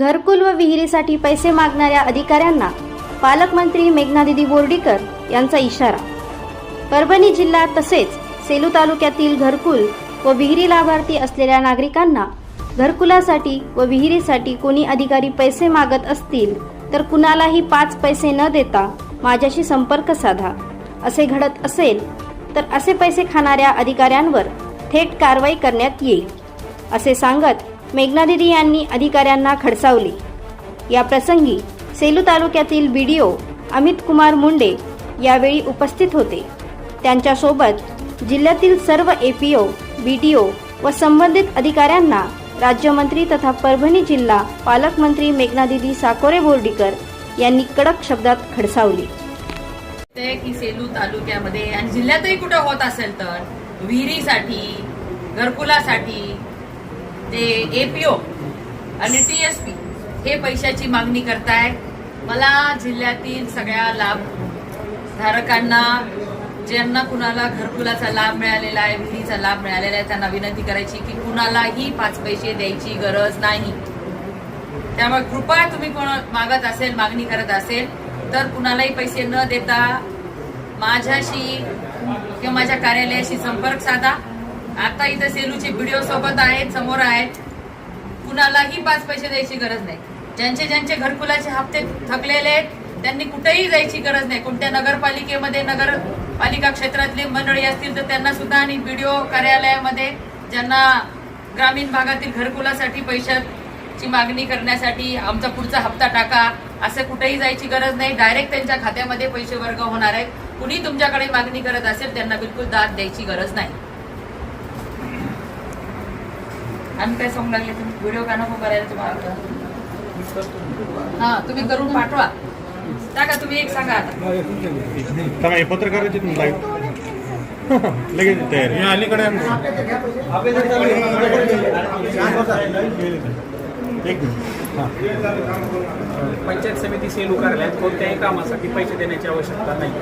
घरकुल व विहिरीसाठी पैसे मागणाऱ्या अधिकाऱ्यांना पालकमंत्री मेघनादिदी बोर्डीकर यांचा इशारा. परभणी जिल्हा तसेच सेलू तालुक्यातील घरकुल व विहिरी लाभार्थी असलेल्या नागरिकांना घरकुलासाठी व विहिरीसाठी कोणी अधिकारी पैसे मागत असतील तर कुणालाही पाच पैसे न देता माझ्याशी संपर्क साधा. असे घडत असेल तर असे पैसे खाणाऱ्या अधिकाऱ्यांवर थेट कारवाई करण्यात येईल असे सांगत मेघनादिदी यांनी अधिकाऱ्यांना खडसावली. या प्रसंगी सेलू तालुक्यातील बीडीओ अमित कुमार मुंडे यावेळी उपस्थित होते. त्यांच्यासोबत जिल्ह्यातील सर्व एपीओ बीडीओ व संबंधित अधिकाऱ्यांना राज्यमंत्री तथा परभणी जिल्हा पालकमंत्री मेघनादिदी साकोरे बोर्डीकर यांनी कडक शब्दात खडसावली. की सेलू तालुक्यामध्ये आणि जिल्ह्यातही कुठं होत असेल तर विहिरीसाठी घरकुलासाठी ते एपीओ आणि टी एस पी हे पैशाची मागणी करताय. मला जिल्ह्यातील सगळ्या लाभ धारकांना ज्यांना कुणाला घरकुलाचा लाभ मिळालेला आहे विहिरीचा लाभ मिळालेला आहे त्यांना विनंती करायची की कुणालाही पाच पैसे द्यायची गरज नाही. त्यामुळे कृपया तुम्ही कोण मागत असेल मागणी करत असेल तर कुणालाही पैसे न देता माझ्याशी किंवा माझ्या कार्यालयाशी संपर्क साधा. आता इथं सेलूचे व्हिडिओ सोबत आहेत समोर आहेत. कुणालाही पाच पैसे द्यायची गरज नाही. ज्यांचे ज्यांचे घरकुलाचे हप्ते थकलेले आहेत त्यांनी कुठेही जायची गरज नाही. कोणत्या नगरपालिकेमध्ये नगरपालिका क्षेत्रातली मंडळी असतील तर त्यांना सुद्धा आणि व्हिडिओ कार्यालयामध्ये ज्यांना ग्रामीण भागातील घरकुलासाठी पैशाची मागणी करण्यासाठी आमचा पुढचा हप्ता टाका असं कुठेही जायची गरज नाही. डायरेक्ट त्यांच्या खात्यामध्ये पैसे वर्ग होणार आहेत. कुणी तुमच्याकडे मागणी करत असेल त्यांना बिलकुल दाद द्यायची गरज नाही. आणि काय सांगू लागले तुम्ही व्हिडिओ का नको करायला तुम्हाला हा तुम्ही करून पाठवा. टाका तुम्ही एक सांगा आता. हे पत्रकाराची लगेच तयार. हे अलीकडे. एक हां. पंचायत समिती सेलू कार्यालयात कोणत्याही कामासाठी पैसे देण्याची आवश्यकता नाही.